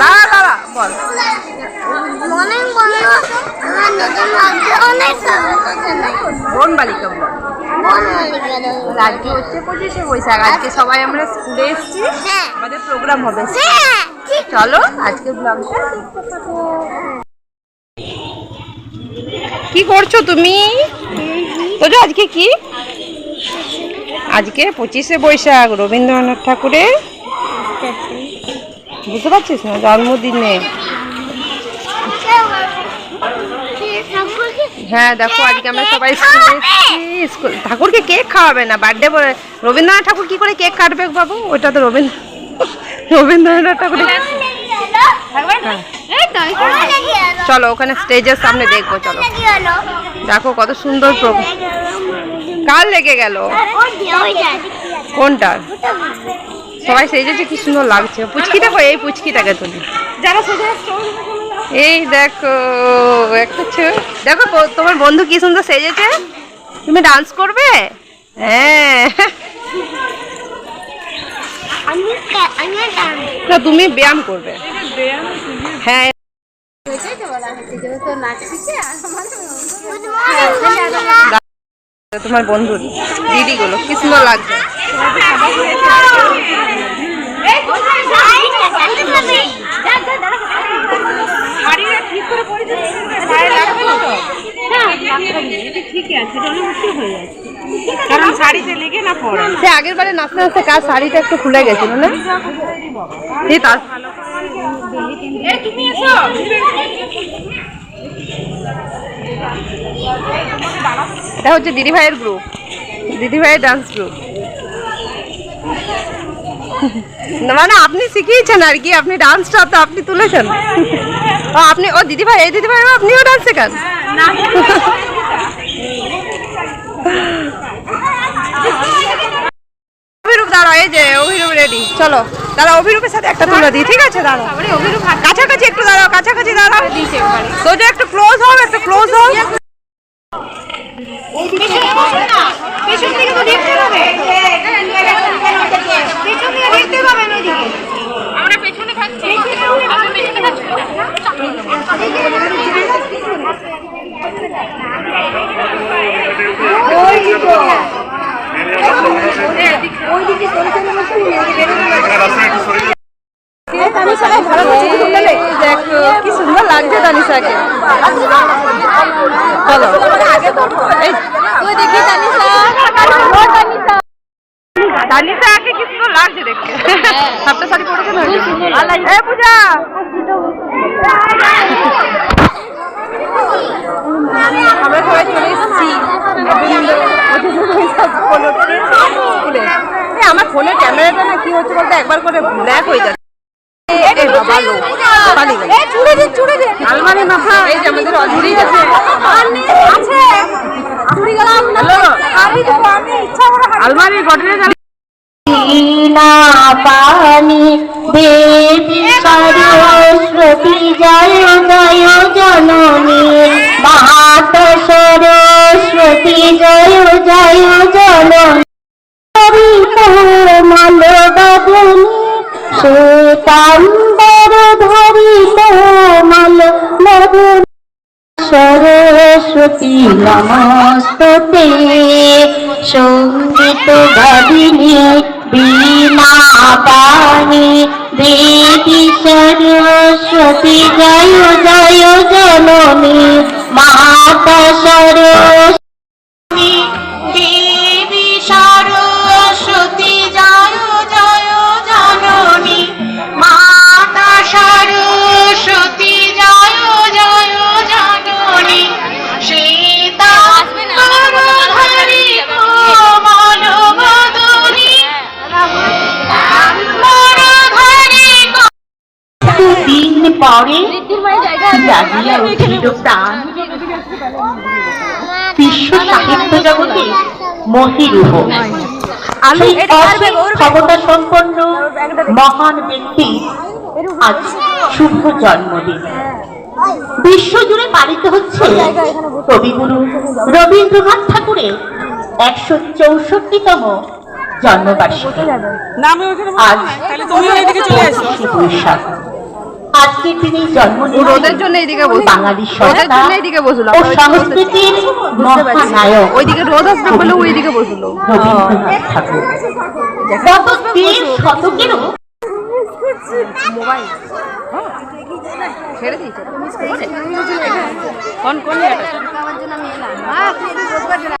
দাঁড়া দাঁড়া বল। অনেক বন্ধু আমার নতুন লাগছে অনেক কোন বালিকা ব্লগ আজকে হচ্ছে পঁচিশে বৈশাখ। আজকে সবাই আমরা স্কুলে এসেছি। হ্যাঁ। আমাদের প্রোগ্রাম হবে। হ্যাঁ চলো আজকে ব্লগটা কি করছ তুমি? আজকে কি? আজকে পঁচিশে বৈশাখ রবীন্দ্রনাথ ঠাকুরের বুঝতে পারছিস না? জন্মদিনে। হ্যাঁ দেখো, আজকে আমরা সবাই স্কুলে ঠাকুরকে কেক খাওয়াবে না। বার্থডে বলে, রবীন্দ্রনাথ ঠাকুর কি করে কেক কাটবে বাবু? ওটা তো রবীন্দ্র, রবীন্দ্রনাথ ঠাকুরের চলো, ওখানে স্টেজের সামনে দেখব, চলো। দেখো, কত সুন্দর কার লেগে গেল? কোনটার? সবাই সেজেছে কি সুন্দর লাগছে। পুচকি দেখো এই পুচকিটাকে তুমি যারা সেজে এই দেখো একটা ছো- দেখো তোমার বন্ধু কি সুন্দর সেজেছে? তুমি ডান্স করবে? হ্যাঁ। না তুমি ব্যায়াম করবে। হ্যাঁ। তোমার বন্ধুর দিদিগুলো কি সুন্দর লাগছে। কারণ শাড়িতে লেগে না পড়ে। সে আগের বারে নাচতে নাচতে কার শাড়িটা একটু খুলে গেছিল না এই তার এটা হচ্ছে দিদি ভাইয়ের গ্রুপ দিদি ভাইয়ের ডান্স গ্রুপ মানে আপনি শিখিয়েছেন আর কি আপনি ডান্সটা তো আপনি তুলেছেন। ও আপনি ও দিদি ভাই এই দিদি ভাই আপনিও ডান্স শেখান? অভিরূপ দাঁড়াও এই যে অভিরূপ রেডি চলো। দাঁড়া অভিরূপের সাথে একটা তুলে দিই ঠিক আছে? দাঁড়াও। অভিরূপ কাছাকাছি একটু দাঁড়াও কাছাকাছি দাঁড়াও। সোজা একটু ক্লোজ হও একটু ক্লোজ পেছন পেছন থেকে দেখতে হবে। নদীকে আমরা পেছনে থাকছি। আমরা পেছনে থাকছি। দেখো কি সুন্দর লাগছে তানিশাকে চলো এই তানিশাকে কি সুন্দর লাগছে দেখতে। সাতটা শাড়ি পরেছে না এ পূজা। আমরা সবাই চলে এসেছি। আমার ফোনের ক্যামেরাটা না কি হচ্ছে বলতে? একবার করে ব্ল্যাক হয়ে যাচ্ছে। আলমারি মাথা এই যে আমাদের অঝুরি আছে। আলমারি গঠনে না পানি। দেবী সরস্বতী জয় জয় জননী। মাত সরস্বতী জয় জয় জননী। শ্বেতাম্বর ধরি কোমল মদনী সরস্বতী নমস্তে সংগীত গাবিনী পানি দেবী সরস্বতী জয় জয় জননী মাতা সরস্বতী। জাগিয়া উঠিল প্রাণ বিশ্ব সাহিত্য জগতে মহিরূহ। সেই অসীম ক্ষমতা সম্পন্ন মহান ব্যক্তি আজ শুভ জন্মদিন। বিশ্বজুড়ে পালিত হচ্ছে কবিগুরু রবীন্দ্রনাথ ঠাকুরের একশো চৌষট্টিতম জন্মবার্ষিকী। আজ বৈশাখ। জন্ম রোদের জন্য এইদিকে বসল বাঙালি রোদের জন্য এইদিকে বসল ও ওইদিকে সংস্কৃতির মহানায়ক ওইদিকে রোদ আসবে বলে ওইদিকে বসল ঠাকুর গত তিন শতকেরও মোবাইল ছেড়ে দিয়েছে কোন কোন?